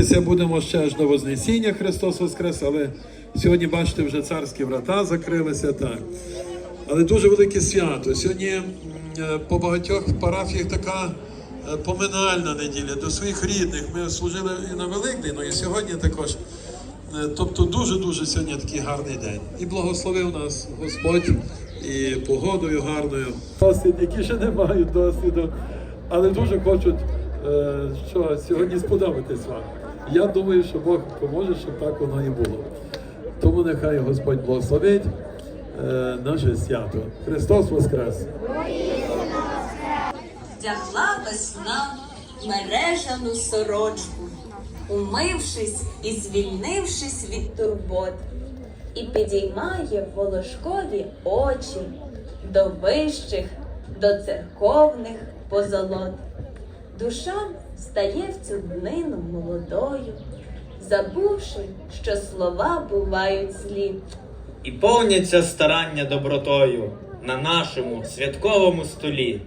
Молитися будемо ще аж до Вознесіння Христос Воскрес, але сьогодні, бачите, вже царські врата закрилися. Так. Але дуже велике свято. Сьогодні е, по багатьох парафіях така е, поминальна неділя до своїх рідних. Ми служили і на Великдень, ну і сьогодні також. Е, Тобто дуже-дуже сьогодні такий гарний день. І благословив нас Господь і погодою гарною. Досвід, які ще не мають досвіду, але дуже хочуть, що сьогодні сподобатись вам. Я думаю, що Бог поможе, щоб так воно і було. Тому нехай Господь благословить е, наше свято. Христос Воскрес! Вдягла весна мережану сорочку, умившись і звільнившись від турбот, і підіймає волошкові очі до вищих, до церковних позолот. Душа стає в цю днину молодою, забувши, що слова бувають злі. І повняться старання добротою на нашому святковому столі.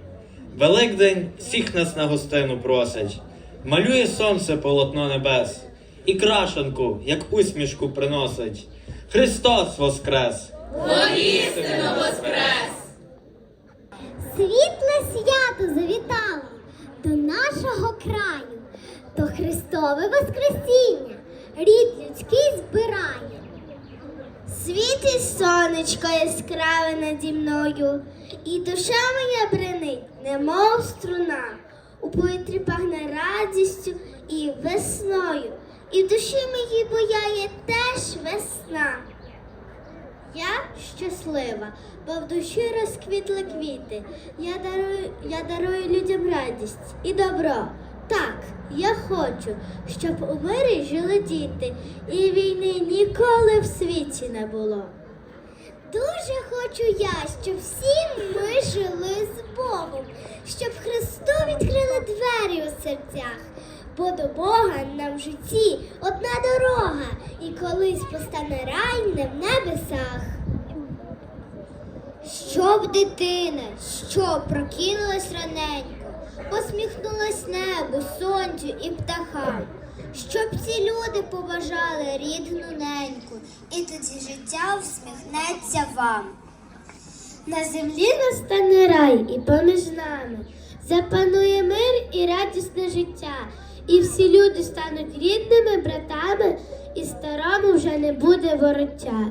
Великдень всіх нас на гостину просить, малює сонце полотно небес, і крашенку, як усмішку приносить. Христос Воскрес! Світле свято завітало до нашого краю, то Христове Воскресіння, рід людський збирає. Світить сонечко яскраве наді мною, і душа моя бренить, немов струна. У повітрі пахне радістю і весною, і в душі моїй бояє теж весна. Я щаслива, бо в душі розквітли квіти. Я дарую, я дарую людям радість і добро. Так, я хочу, щоб у мирі жили діти, і війни ніколи в світі не було. Дуже хочу я, щоб всі ми жили з Богом, щоб Христу відкрили двері у серцях. Бо до Бога нам в житті одна дорога, і колись постане рай не в небесах. Щоб дитина, що прокинулась раненько, посміхнулась небу, сонцю і птахам, щоб ці люди побажали рідну неньку, і тоді життя всміхнеться вам. На землі настане рай і поміж нами запанує мир і радісне життя, і всі люди стануть рідними братами, і старому вже не буде вороття.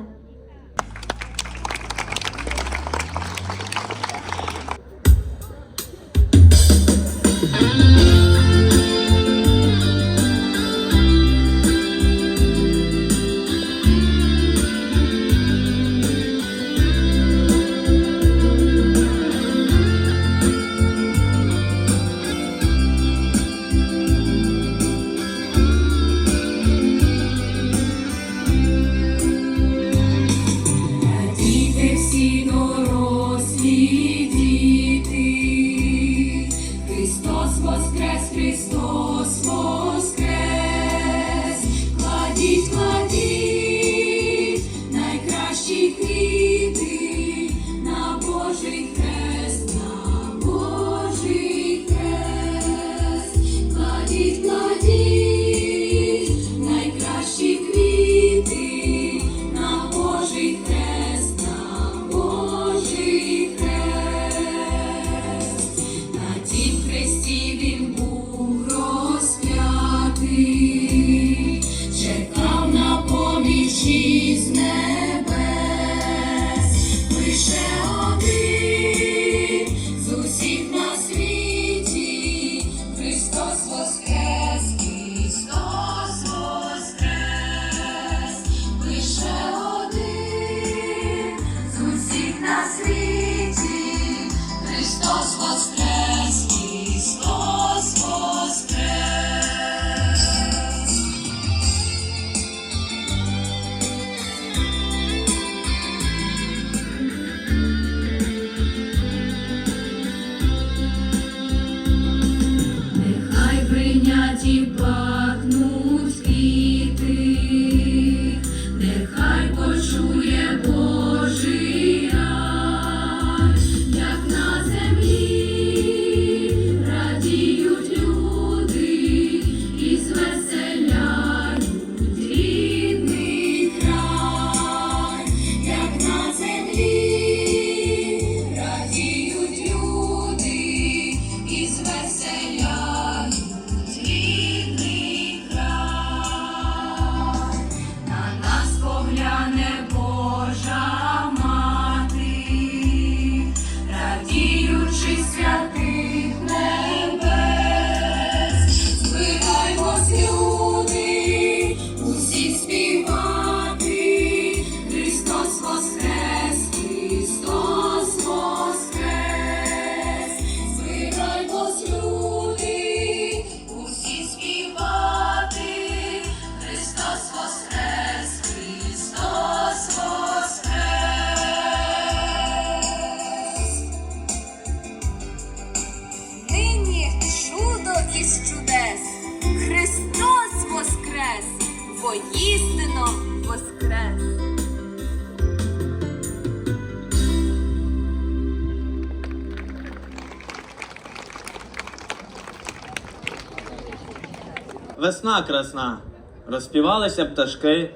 Розпівалися пташки,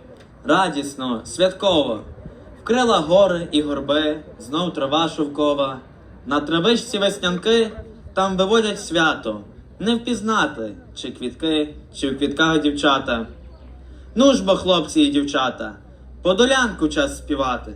радісно, святково. Вкрила гори і горби, знов трава шовкова. На травичці веснянки там виводять свято. Не впізнати, чи квітки, чи в квітках дівчата. Ну ж бо, хлопці і дівчата, подолянку час співати.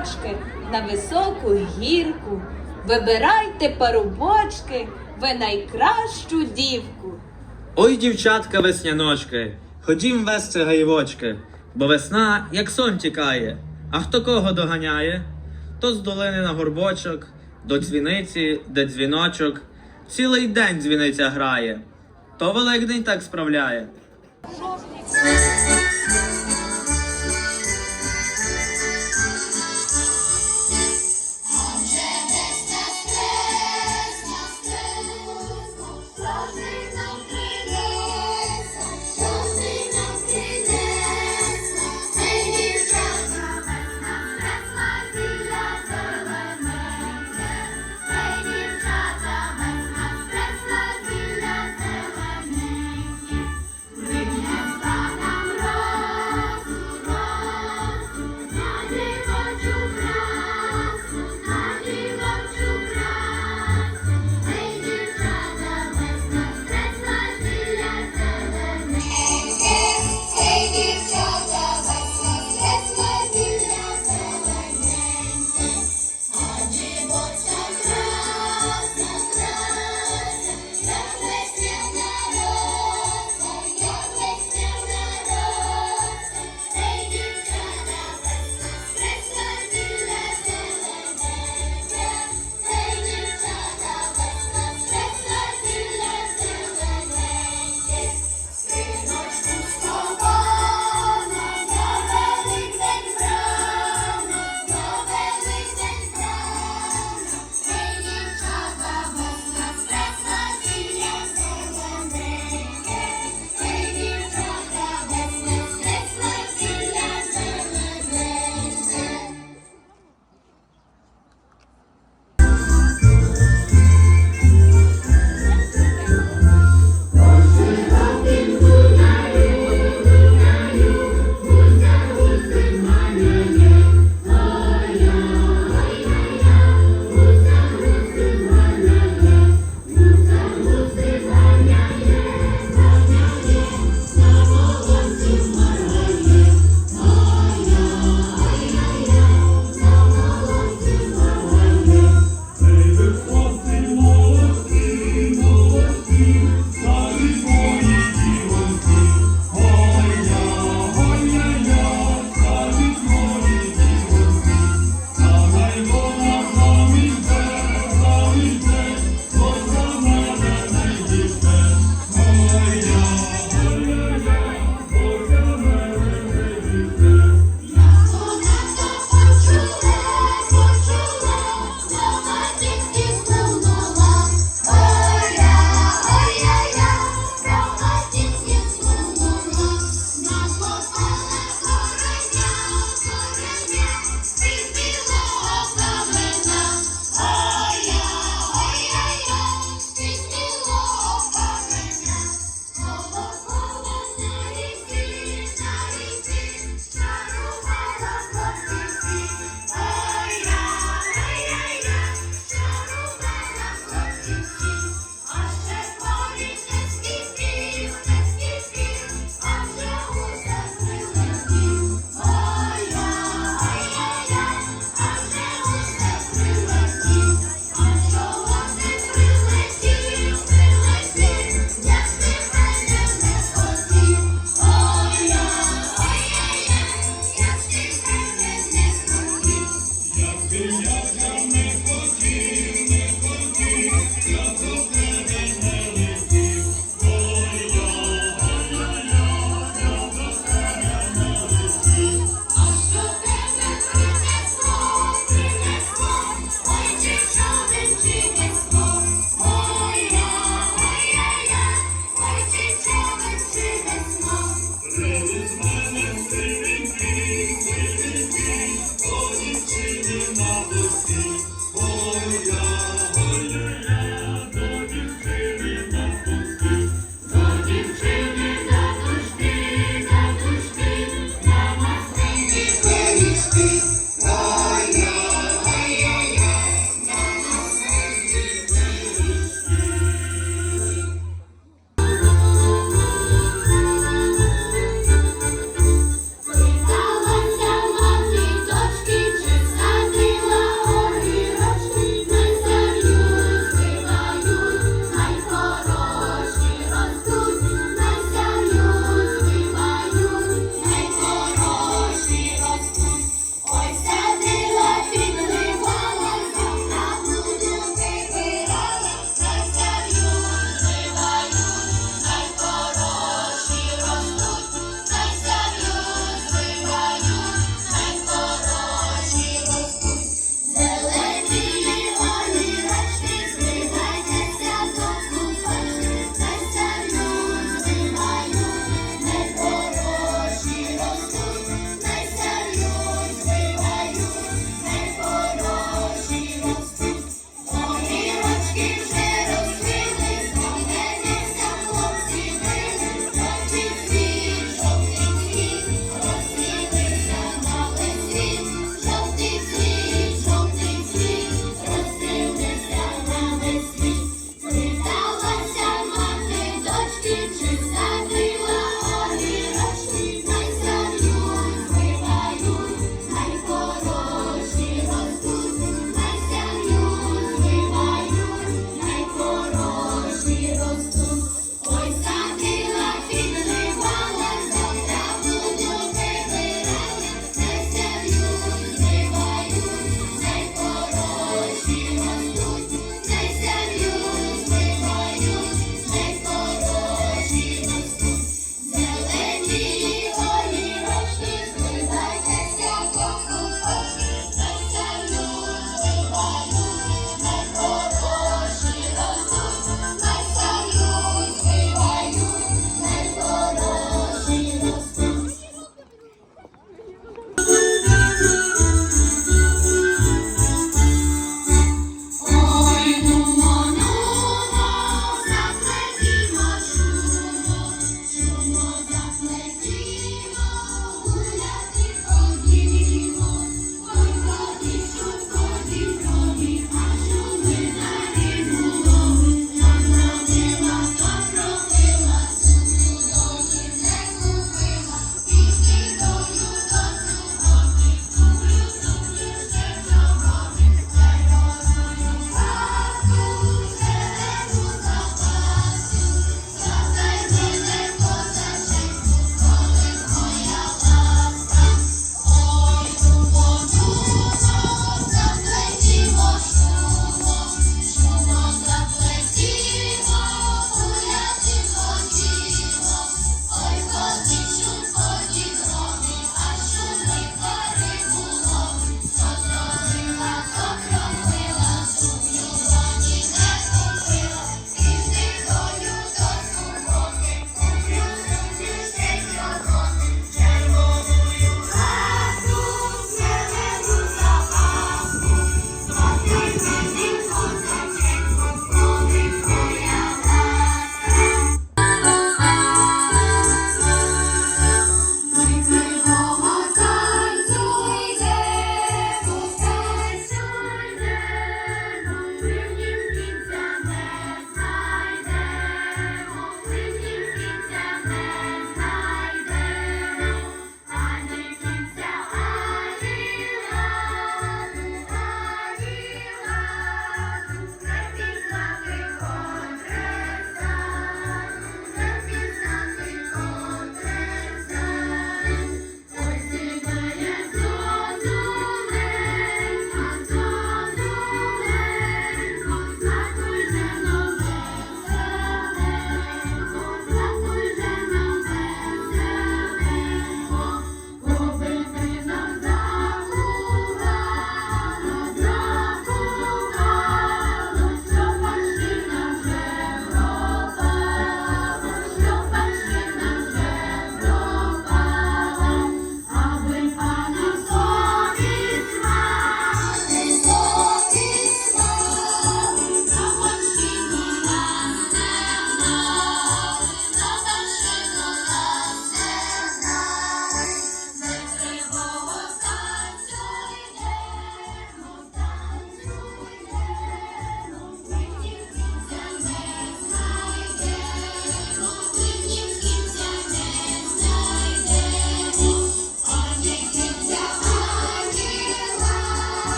Парубочки на високу гірку. Вибирайте парубочки, ви найкращу дівку. Ой, дівчатка весняночки, ходім вести гаєвочки, бо весна, як сон тікає, а хто кого доганяє, то з долини на горбочок, до дзвіниці, де дзвіночок, цілий день дзвіниця грає, то Великдень так справляє.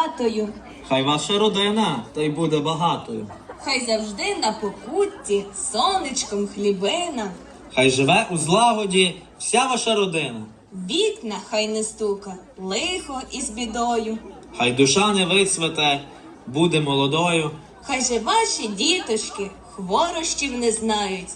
Над хатою, Хай ваша родина та й буде багатою. хай завжди на покутті сонечком хлібина, Хай живе у злагоді вся ваша родина. вікна хай не стука, лихо із бідою. Хай душа не вицвете, буде молодою. Хай же ваші діточки хворощів не знають,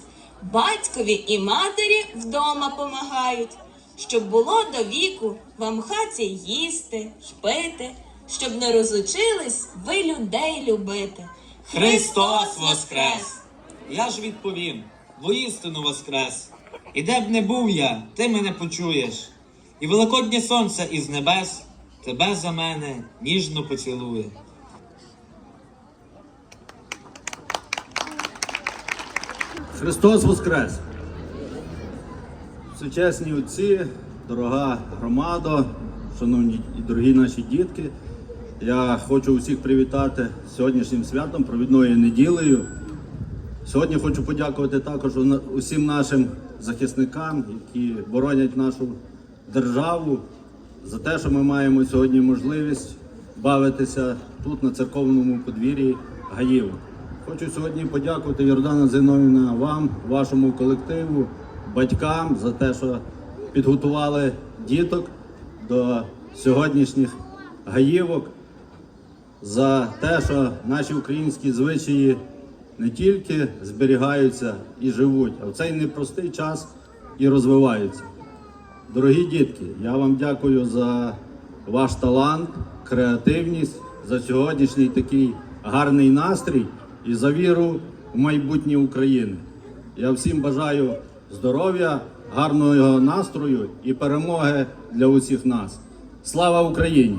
батькові і матері вдома помагають, щоб було до віку вам в хаті їсти, шпити, щоб не розучились ви людей любити. Христос воскрес! Я ж відповім, воістину воскрес. І де б не був я, ти мене почуєш. І великоднє сонце із небес тебе за мене ніжно поцілує. Христос Воскрес! Сучасні отці, дорога громада, шановні і дорогі наші дітки. Я хочу усіх привітати сьогоднішнім святом, провідною неділею. Сьогодні хочу подякувати також усім нашим захисникам, які боронять нашу державу, за те, що ми маємо сьогодні можливість бавитися тут, на церковному подвір'ї Гаїв. Хочу сьогодні подякувати Йордана Зиновівна вам, вашому колективу, батькам за те, що підготували діток до сьогоднішніх гаївок за те, що наші українські звичаї не тільки зберігаються і живуть, а в цей непростий час і розвиваються. Дорогі дітки, я вам дякую за ваш талант, креативність, за сьогоднішній такий гарний настрій і за віру в майбутнє України. Я всім бажаю здоров'я, гарного настрою і перемоги для усіх нас. Слава Україні!